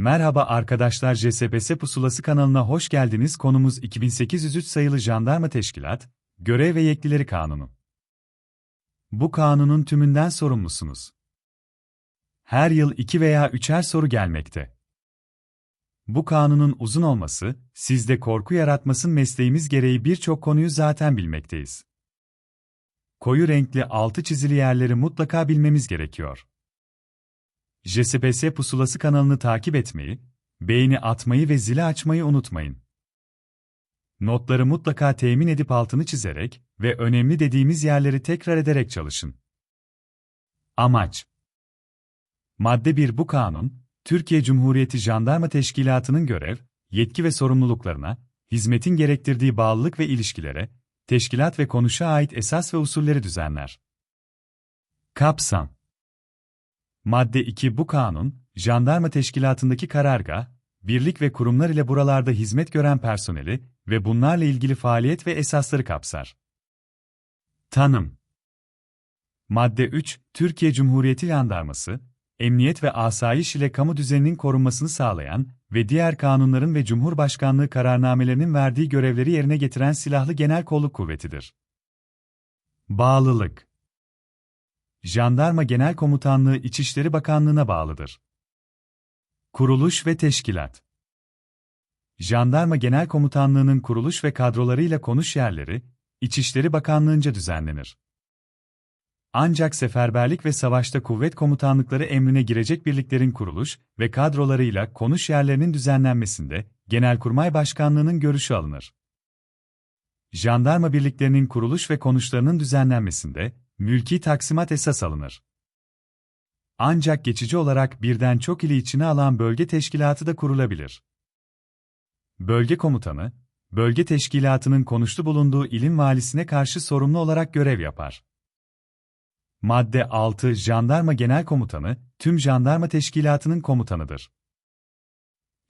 Merhaba arkadaşlar JSPS Pusulası kanalına hoş geldiniz. Konumuz 2803 sayılı Jandarma Teşkilat, Görev ve Yetkileri Kanunu. Bu kanunun tümünden sorumlusunuz. Her yıl 2 veya 3'er soru gelmekte. Bu kanunun uzun olması, sizde korku yaratmasın mesleğimiz gereği birçok konuyu zaten bilmekteyiz. Koyu renkli altı çizili yerleri mutlaka bilmemiz gerekiyor. JSPS Pusulası kanalını takip etmeyi, beğeni atmayı ve zili açmayı unutmayın. Notları mutlaka temin edip altını çizerek ve önemli dediğimiz yerleri tekrar ederek çalışın. Amaç Madde 1 Bu kanun, Türkiye Cumhuriyeti Jandarma Teşkilatı'nın görev, yetki ve sorumluluklarına, hizmetin gerektirdiği bağlılık ve ilişkilere, teşkilat ve konuşa ait esas ve usulleri düzenler. Kapsam Madde 2 Bu kanun, jandarma teşkilatındaki karargah, birlik ve kurumlar ile buralarda hizmet gören personeli ve bunlarla ilgili faaliyet ve esasları kapsar. Tanım Madde 3 Türkiye Cumhuriyeti Jandarması, emniyet ve asayiş ile kamu düzeninin korunmasını sağlayan ve diğer kanunların ve Cumhurbaşkanlığı kararnamelerinin verdiği görevleri yerine getiren silahlı genel kolluk kuvvetidir. Bağlılık Jandarma Genel Komutanlığı İçişleri Bakanlığı'na bağlıdır. Kuruluş ve Teşkilat Jandarma Genel Komutanlığı'nın kuruluş ve kadrolarıyla konuş yerleri, İçişleri Bakanlığı'nca düzenlenir. Ancak seferberlik ve savaşta kuvvet komutanlıkları emrine girecek birliklerin kuruluş ve kadrolarıyla konuş yerlerinin düzenlenmesinde Genelkurmay Başkanlığı'nın görüşü alınır. Jandarma birliklerinin kuruluş ve konuşlarının düzenlenmesinde mülki taksimat esas alınır. Ancak geçici olarak birden çok ili içine alan bölge teşkilatı da kurulabilir. Bölge komutanı, bölge teşkilatının konuşlu bulunduğu ilin valisine karşı sorumlu olarak görev yapar. Madde 6 Jandarma Genel Komutanı, tüm jandarma teşkilatının komutanıdır.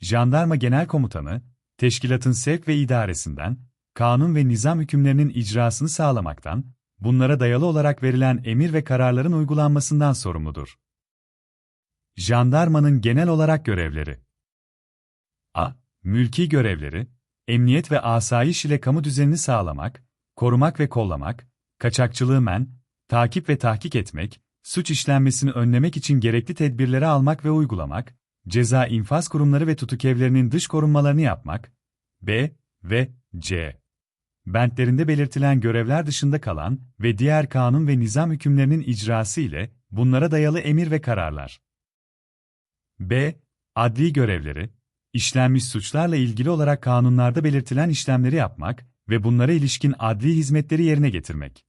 Jandarma Genel Komutanı, teşkilatın sevk ve idaresinden, kanun ve nizam hükümlerinin icrasını sağlamaktan, bunlara dayalı olarak verilen emir ve kararların uygulanmasından sorumludur. Jandarmanın genel olarak görevleri A. Mülki görevleri, emniyet ve asayiş ile kamu düzenini sağlamak, korumak ve kollamak, kaçakçılığı men, takip ve tahkik etmek, suç işlenmesini önlemek için gerekli tedbirleri almak ve uygulamak, ceza infaz kurumları ve tutukevlerinin dış korunmalarını yapmak, B ve C bentlerinde belirtilen görevler dışında kalan ve diğer kanun ve nizam hükümlerinin icrası ile bunlara dayalı emir ve kararlar. B. Adli görevleri, işlenmiş suçlarla ilgili olarak kanunlarda belirtilen işlemleri yapmak ve bunlara ilişkin adli hizmetleri yerine getirmek.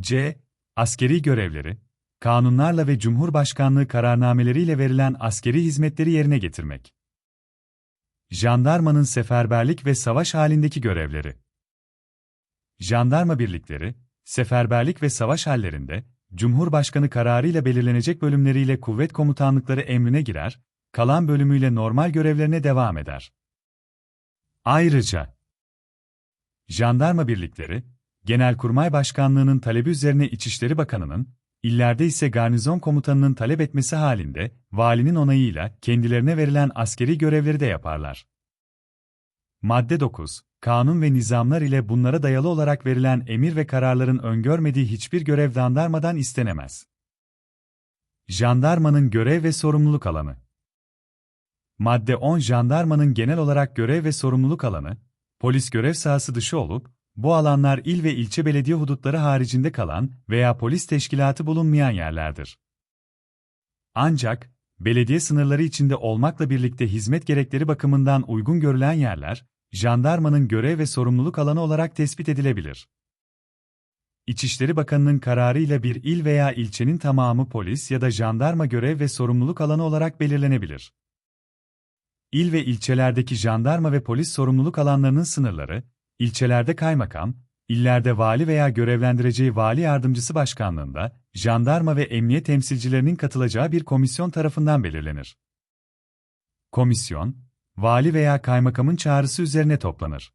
C. Askeri görevleri, kanunlarla ve Cumhurbaşkanlığı kararnameleriyle verilen askeri hizmetleri yerine getirmek. Jandarmanın seferberlik ve savaş halindeki görevleri. Jandarma birlikleri, seferberlik ve savaş hallerinde, Cumhurbaşkanı kararıyla belirlenecek bölümleriyle kuvvet komutanlıkları emrine girer, kalan bölümüyle normal görevlerine devam eder. Ayrıca, Jandarma birlikleri, Genelkurmay Başkanlığı'nın talebi üzerine İçişleri Bakanı'nın, illerde ise garnizon komutanının talep etmesi halinde, valinin onayıyla kendilerine verilen askeri görevleri de yaparlar. Madde 9. Kanun ve nizamlar ile bunlara dayalı olarak verilen emir ve kararların öngörmediği hiçbir görev jandarmadan istenemez. Jandarmanın görev ve sorumluluk alanı Madde 10 Jandarmanın genel olarak görev ve sorumluluk alanı, polis görev sahası dışı olup, bu alanlar il ve ilçe belediye hudutları haricinde kalan veya polis teşkilatı bulunmayan yerlerdir. Ancak, belediye sınırları içinde olmakla birlikte hizmet gerekleri bakımından uygun görülen yerler, jandarmanın görev ve sorumluluk alanı olarak tespit edilebilir. İçişleri Bakanı'nın kararıyla bir il veya ilçenin tamamı polis ya da jandarma görev ve sorumluluk alanı olarak belirlenebilir. İl ve ilçelerdeki jandarma ve polis sorumluluk alanlarının sınırları, ilçelerde kaymakam, illerde vali veya görevlendireceği vali yardımcısı başkanlığında, jandarma ve emniyet temsilcilerinin katılacağı bir komisyon tarafından belirlenir. Komisyon, vali veya kaymakamın çağrısı üzerine toplanır.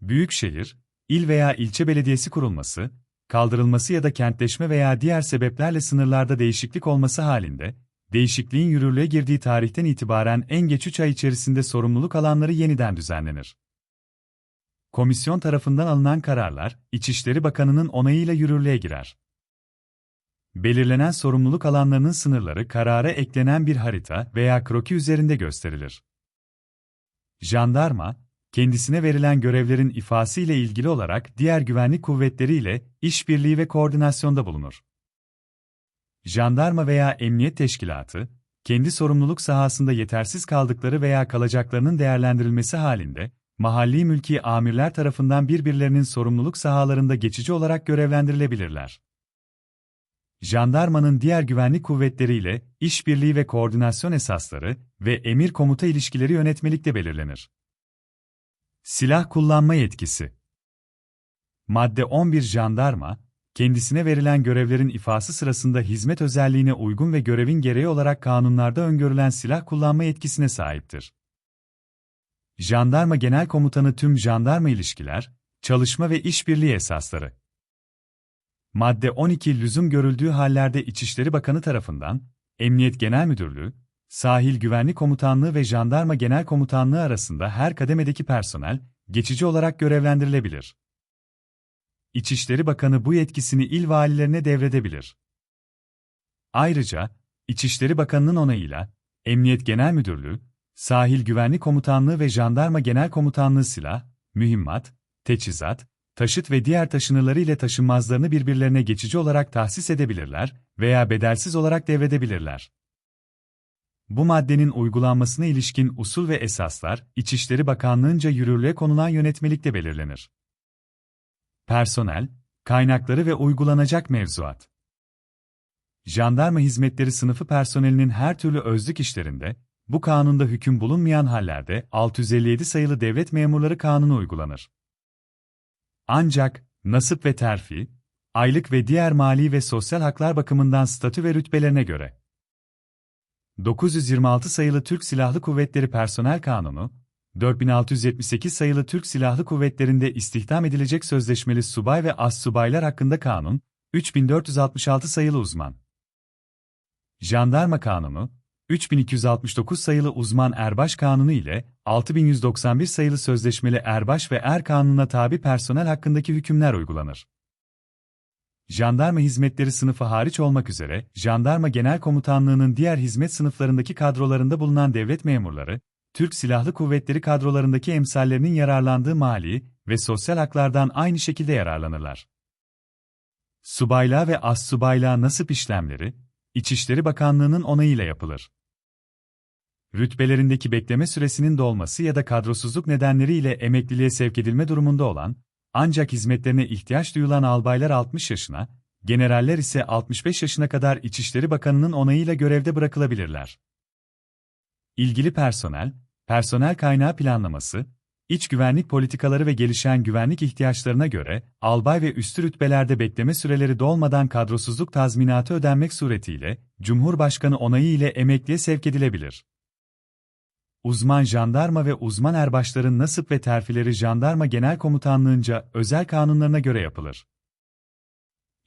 Büyükşehir, il veya ilçe belediyesi kurulması, kaldırılması ya da kentleşme veya diğer sebeplerle sınırlarda değişiklik olması halinde, değişikliğin yürürlüğe girdiği tarihten itibaren en geç 3 ay içerisinde sorumluluk alanları yeniden düzenlenir. Komisyon tarafından alınan kararlar, İçişleri Bakanı'nın onayıyla yürürlüğe girer. Belirlenen sorumluluk alanlarının sınırları karara eklenen bir harita veya kroki üzerinde gösterilir. Jandarma, kendisine verilen görevlerin ifası ile ilgili olarak diğer güvenlik kuvvetleri ile işbirliği ve koordinasyonda bulunur. Jandarma veya emniyet teşkilatı, kendi sorumluluk sahasında yetersiz kaldıkları veya kalacaklarının değerlendirilmesi halinde, mahalli mülki amirler tarafından birbirlerinin sorumluluk sahalarında geçici olarak görevlendirilebilirler. Jandarmanın diğer güvenlik kuvvetleriyle işbirliği ve koordinasyon esasları ve emir komuta ilişkileri yönetmelikte belirlenir. Silah kullanma yetkisi Madde 11 Jandarma, kendisine verilen görevlerin ifası sırasında hizmet özelliğine uygun ve görevin gereği olarak kanunlarda öngörülen silah kullanma yetkisine sahiptir. Jandarma Genel Komutanı tüm jandarma ilişkiler, çalışma ve işbirliği esasları. Madde 12 lüzum görüldüğü hallerde İçişleri Bakanı tarafından, Emniyet Genel Müdürlüğü, Sahil Güvenlik Komutanlığı ve Jandarma Genel Komutanlığı arasında her kademedeki personel, geçici olarak görevlendirilebilir. İçişleri Bakanı bu yetkisini il valilerine devredebilir. Ayrıca, İçişleri Bakanı'nın onayıyla, Emniyet Genel Müdürlüğü, Sahil Güvenlik Komutanlığı ve Jandarma Genel Komutanlığı silah, mühimmat, teçhizat, taşıt ve diğer taşınırları ile taşınmazlarını birbirlerine geçici olarak tahsis edebilirler veya bedelsiz olarak devredebilirler. Bu maddenin uygulanmasına ilişkin usul ve esaslar, İçişleri Bakanlığı'nca yürürlüğe konulan yönetmelikte belirlenir. Personel, kaynakları ve uygulanacak mevzuat. Jandarma hizmetleri sınıfı personelinin her türlü özlük işlerinde, bu kanunda hüküm bulunmayan hallerde 657 sayılı devlet memurları kanunu uygulanır. Ancak, nasip ve terfi, aylık ve diğer mali ve sosyal haklar bakımından statü ve rütbelerine göre. 926 sayılı Türk Silahlı Kuvvetleri Personel Kanunu, 4678 sayılı Türk Silahlı Kuvvetleri'nde istihdam edilecek sözleşmeli subay ve as subaylar hakkında kanun, 3466 sayılı uzman. Jandarma Kanunu, 3269 sayılı uzman erbaş kanunu ile 6191 sayılı sözleşmeli erbaş ve er kanununa tabi personel hakkındaki hükümler uygulanır. Jandarma hizmetleri sınıfı hariç olmak üzere, Jandarma Genel Komutanlığı'nın diğer hizmet sınıflarındaki kadrolarında bulunan devlet memurları, Türk Silahlı Kuvvetleri kadrolarındaki emsallerinin yararlandığı mali ve sosyal haklardan aynı şekilde yararlanırlar. Subaylığa ve as subaylığa nasip işlemleri, İçişleri Bakanlığı'nın onayıyla yapılır. Rütbelerindeki bekleme süresinin dolması ya da kadrosuzluk nedenleriyle emekliliğe sevk edilme durumunda olan, ancak hizmetlerine ihtiyaç duyulan albaylar 60 yaşına, generaller ise 65 yaşına kadar İçişleri Bakanı'nın onayıyla görevde bırakılabilirler. İlgili personel, personel kaynağı planlaması, iç güvenlik politikaları ve gelişen güvenlik ihtiyaçlarına göre, albay ve üstü rütbelerde bekleme süreleri dolmadan kadrosuzluk tazminatı ödenmek suretiyle, Cumhurbaşkanı onayı ile emekliye sevk edilebilir. Uzman jandarma ve uzman erbaşların nasip ve terfileri Jandarma Genel Komutanlığınca özel kanunlarına göre yapılır.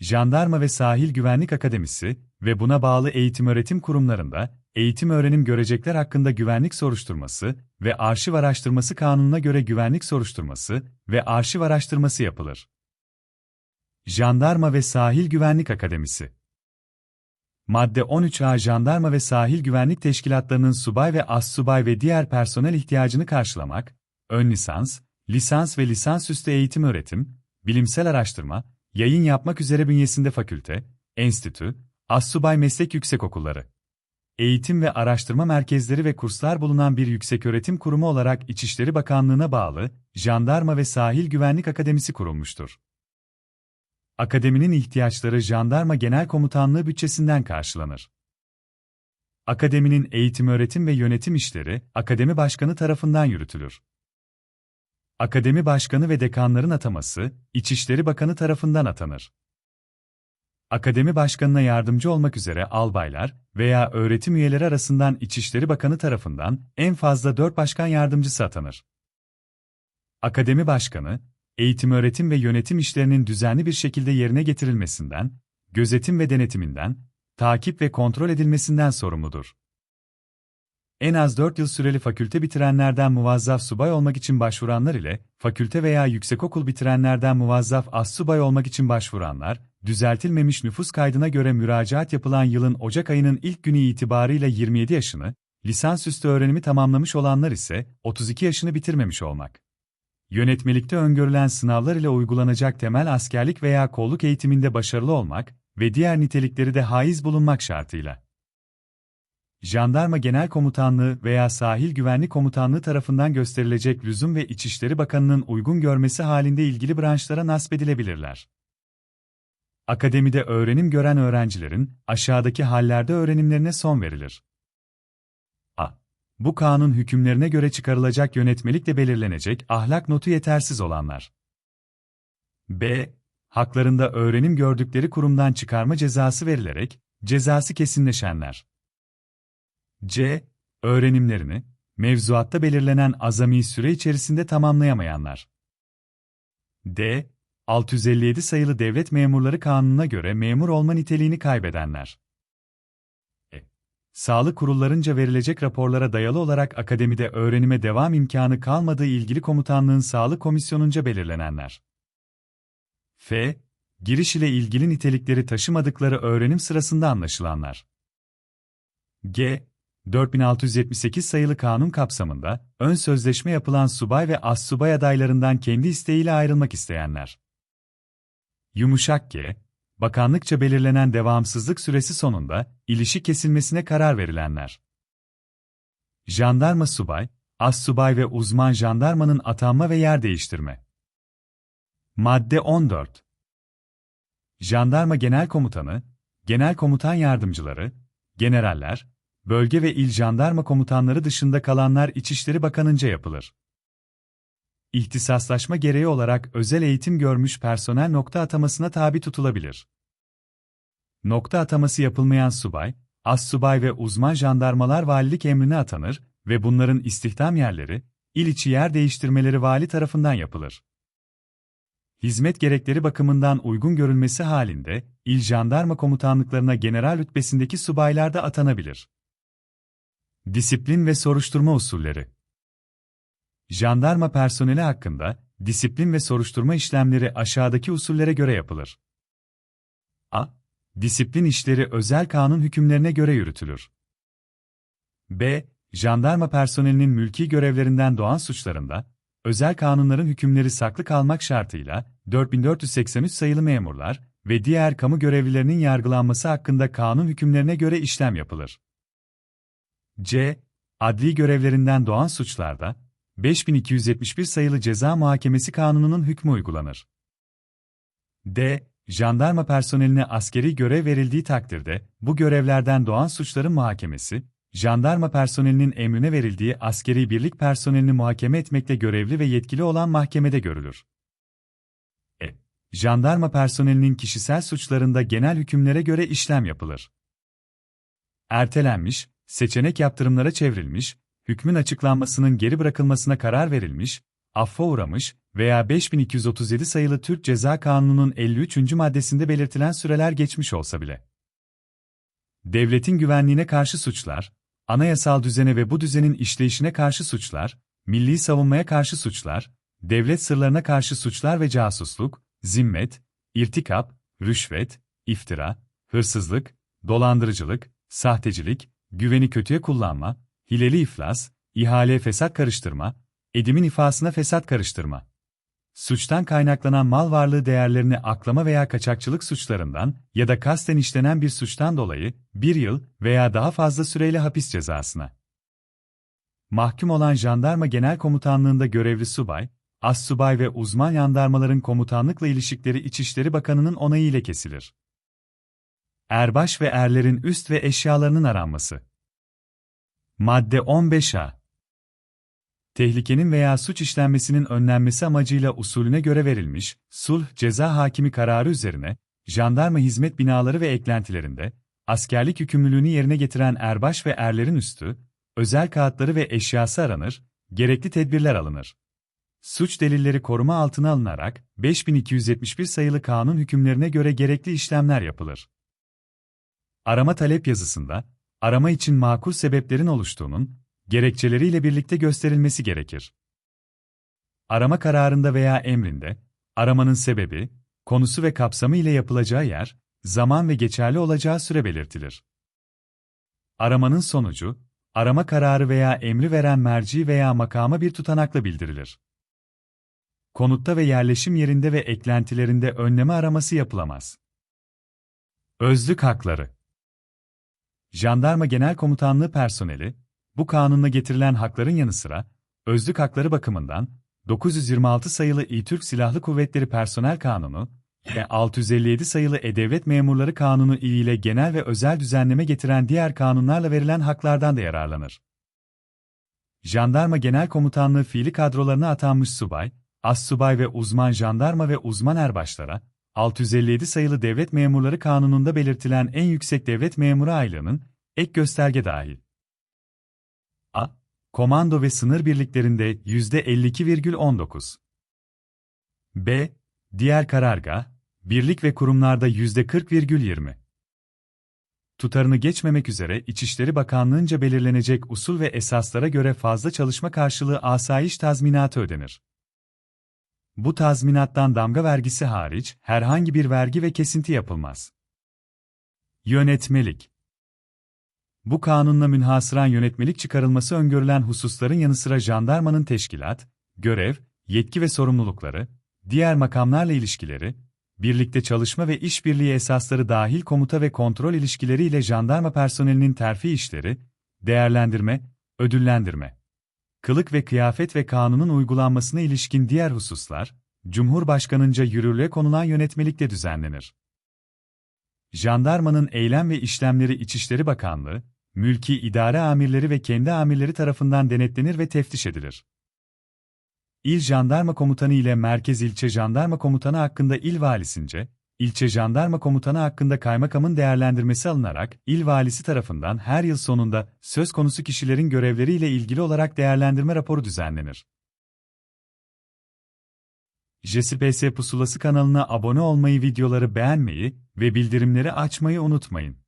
Jandarma ve Sahil Güvenlik Akademisi ve buna bağlı eğitim öğretim kurumlarında eğitim öğrenim görecekler hakkında güvenlik soruşturması ve arşiv araştırması kanununa göre güvenlik soruşturması ve arşiv araştırması yapılır. Jandarma ve Sahil Güvenlik Akademisi Madde 13A Jandarma ve Sahil Güvenlik Teşkilatlarının subay ve as-subay ve diğer personel ihtiyacını karşılamak, ön lisans, lisans ve lisansüstü eğitim öğretim, bilimsel araştırma, yayın yapmak üzere bünyesinde fakülte, enstitü, as-subay meslek yüksekokulları, eğitim ve araştırma merkezleri ve kurslar bulunan bir yükseköğretim kurumu olarak İçişleri Bakanlığı'na bağlı, Jandarma ve Sahil Güvenlik Akademisi kurulmuştur. Akademinin ihtiyaçları Jandarma Genel Komutanlığı bütçesinden karşılanır. Akademinin eğitim öğretim ve yönetim işleri, Akademi Başkanı tarafından yürütülür. Akademi Başkanı ve dekanların ataması, İçişleri Bakanı tarafından atanır. Akademi Başkanı'na yardımcı olmak üzere albaylar veya öğretim üyeleri arasından İçişleri Bakanı tarafından en fazla 4 başkan yardımcısı atanır. Akademi Başkanı, eğitim öğretim ve yönetim işlerinin düzenli bir şekilde yerine getirilmesinden, gözetim ve denetiminden, takip ve kontrol edilmesinden sorumludur. En az 4 yıl süreli fakülte bitirenlerden muvazzaf subay olmak için başvuranlar ile, fakülte veya yüksekokul bitirenlerden muvazzaf assubay olmak için başvuranlar, düzeltilmemiş nüfus kaydına göre müracaat yapılan yılın Ocak ayının ilk günü itibarıyla 27 yaşını, lisansüstü öğrenimi tamamlamış olanlar ise 32 yaşını bitirmemiş olmak. Yönetmelikte öngörülen sınavlar ile uygulanacak temel askerlik veya kolluk eğitiminde başarılı olmak ve diğer nitelikleri de haiz bulunmak şartıyla. Jandarma Genel Komutanlığı veya Sahil Güvenlik Komutanlığı tarafından gösterilecek lüzum ve İçişleri Bakanı'nın uygun görmesi halinde ilgili branşlara nasbedilebilirler. Akademide öğrenim gören öğrencilerin aşağıdaki hallerde öğrenimlerine son verilir. A. Bu kanun hükümlerine göre çıkarılacak yönetmelikle belirlenecek ahlak notu yetersiz olanlar. B. Haklarında öğrenim gördükleri kurumdan çıkarma cezası verilerek cezası kesinleşenler. C. Öğrenimlerini, mevzuatta belirlenen azami süre içerisinde tamamlayamayanlar. D. 657 sayılı Devlet Memurları Kanunu'na göre memur olma niteliğini kaybedenler. E. Sağlık kurullarınca verilecek raporlara dayalı olarak akademide öğrenime devam imkanı kalmadığı ilgili komutanlığın sağlık komisyonunca belirlenenler. F. Giriş ile ilgili nitelikleri taşımadıkları öğrenim sırasında anlaşılanlar. G. 4678 sayılı kanun kapsamında, ön sözleşme yapılan subay ve assubay adaylarından kendi isteğiyle ayrılmak isteyenler. Yumuşak G, bakanlıkça belirlenen devamsızlık süresi sonunda, ilişki kesilmesine karar verilenler. Jandarma subay, assubay ve uzman jandarmanın atanma ve yer değiştirme. Madde 14 Jandarma Genel Komutanı, Genel Komutan Yardımcıları, Generaller, bölge ve il jandarma komutanları dışında kalanlar İçişleri Bakanınca yapılır. İhtisaslaşma gereği olarak özel eğitim görmüş personel nokta atamasına tabi tutulabilir. Nokta ataması yapılmayan subay, assubay ve uzman jandarmalar valilik emrine atanır ve bunların istihdam yerleri, il içi yer değiştirmeleri vali tarafından yapılır. Hizmet gerekleri bakımından uygun görülmesi halinde, il jandarma komutanlıklarına general rütbesindeki subaylar da atanabilir. Disiplin ve soruşturma usulleri. Jandarma personeli hakkında disiplin ve soruşturma işlemleri aşağıdaki usullere göre yapılır. A. Disiplin işleri özel kanun hükümlerine göre yürütülür. B. Jandarma personelinin mülki görevlerinden doğan suçlarında, özel kanunların hükümleri saklı kalmak şartıyla 4483 sayılı memurlar ve diğer kamu görevlilerinin yargılanması hakkında kanun hükümlerine göre işlem yapılır. C. Adli görevlerinden doğan suçlarda 5271 sayılı Ceza Muhakemesi Kanunu'nun hükmü uygulanır. D. Jandarma personeline askeri görev verildiği takdirde bu görevlerden doğan suçların muhakemesi, jandarma personelinin emrine verildiği askeri birlik personelini muhakeme etmekle görevli ve yetkili olan mahkemede görülür. E. Jandarma personelinin kişisel suçlarında genel hükümlere göre işlem yapılır. Ertelenmiş, seçenek yaptırımlara çevrilmiş, hükmün açıklanmasının geri bırakılmasına karar verilmiş, affa uğramış veya 5237 sayılı Türk Ceza Kanunu'nun 53. maddesinde belirtilen süreler geçmiş olsa bile. Devletin güvenliğine karşı suçlar, anayasal düzene ve bu düzenin işleyişine karşı suçlar, milli savunmaya karşı suçlar, devlet sırlarına karşı suçlar ve casusluk, zimmet, irtikap, rüşvet, iftira, hırsızlık, dolandırıcılık, sahtecilik, güveni kötüye kullanma, hileli iflas, ihale fesat karıştırma, edimin ifasına fesat karıştırma. Suçtan kaynaklanan mal varlığı değerlerini aklama veya kaçakçılık suçlarından ya da kasten işlenen bir suçtan dolayı bir yıl veya daha fazla süreyle hapis cezasına. Mahkum olan jandarma genel komutanlığında görevli subay, assubay ve uzman jandarmaların komutanlıkla ilişkileri İçişleri Bakanı'nın onayı ile kesilir. Erbaş ve erlerin üst ve eşyalarının aranması. Madde 15A Tehlikenin veya suç işlenmesinin önlenmesi amacıyla usulüne göre verilmiş, sulh ceza hakimi kararı üzerine, jandarma hizmet binaları ve eklentilerinde, askerlik yükümlülüğünü yerine getiren erbaş ve erlerin üstü, özel kağıtları ve eşyası aranır, gerekli tedbirler alınır. Suç delilleri koruma altına alınarak, 5271 sayılı kanun hükümlerine göre gerekli işlemler yapılır. Arama talep yazısında, arama için makul sebeplerin oluştuğunun, gerekçeleriyle birlikte gösterilmesi gerekir. Arama kararında veya emrinde, aramanın sebebi, konusu ve kapsamı ile yapılacağı yer, zaman ve geçerli olacağı süre belirtilir. Aramanın sonucu, arama kararı veya emri veren merci veya makama bir tutanakla bildirilir. Konutta ve yerleşim yerinde ve eklentilerinde önleme araması yapılamaz. Özlük hakları Jandarma Genel Komutanlığı personeli, bu kanunla getirilen hakların yanı sıra, özlük hakları bakımından, 926 sayılı İ Türk Silahlı Kuvvetleri Personel Kanunu ve 657 sayılı E-Devlet Memurları Kanunu ile genel ve özel düzenleme getiren diğer kanunlarla verilen haklardan da yararlanır. Jandarma Genel Komutanlığı fiili kadrolarına atanmış subay, assubay ve uzman jandarma ve uzman erbaşlara, 657 sayılı Devlet Memurları Kanunu'nda belirtilen en yüksek devlet memuru aylığının ek gösterge dahil. A. Komando ve sınır birliklerinde %52,19. B. Diğer karargah, birlik ve kurumlarda %40,20. Tutarını geçmemek üzere İçişleri Bakanlığı'nca belirlenecek usul ve esaslara göre fazla çalışma karşılığı asayiş tazminatı ödenir. Bu tazminattan damga vergisi hariç herhangi bir vergi ve kesinti yapılmaz. Yönetmelik Bu kanunla münhasıran yönetmelik çıkarılması öngörülen hususların yanı sıra jandarmanın teşkilat, görev, yetki ve sorumlulukları, diğer makamlarla ilişkileri, birlikte çalışma ve işbirliği esasları dahil komuta ve kontrol ilişkileri ile jandarma personelinin terfi işleri, değerlendirme, ödüllendirme, kılık ve kıyafet ve kanunun uygulanmasına ilişkin diğer hususlar, Cumhurbaşkanınca yürürlüğe konulan yönetmelikte düzenlenir. Jandarmanın eylem ve işlemleri İçişleri Bakanlığı, mülki idare amirleri ve kendi amirleri tarafından denetlenir ve teftiş edilir. İl Jandarma Komutanı ile Merkez İlçe Jandarma Komutanı hakkında il valisince, ilçe jandarma komutanı hakkında kaymakamın değerlendirmesi alınarak, il valisi tarafından her yıl sonunda söz konusu kişilerin görevleriyle ilgili olarak değerlendirme raporu düzenlenir. JSPS Pusulası kanalına abone olmayı, videoları beğenmeyi ve bildirimleri açmayı unutmayın.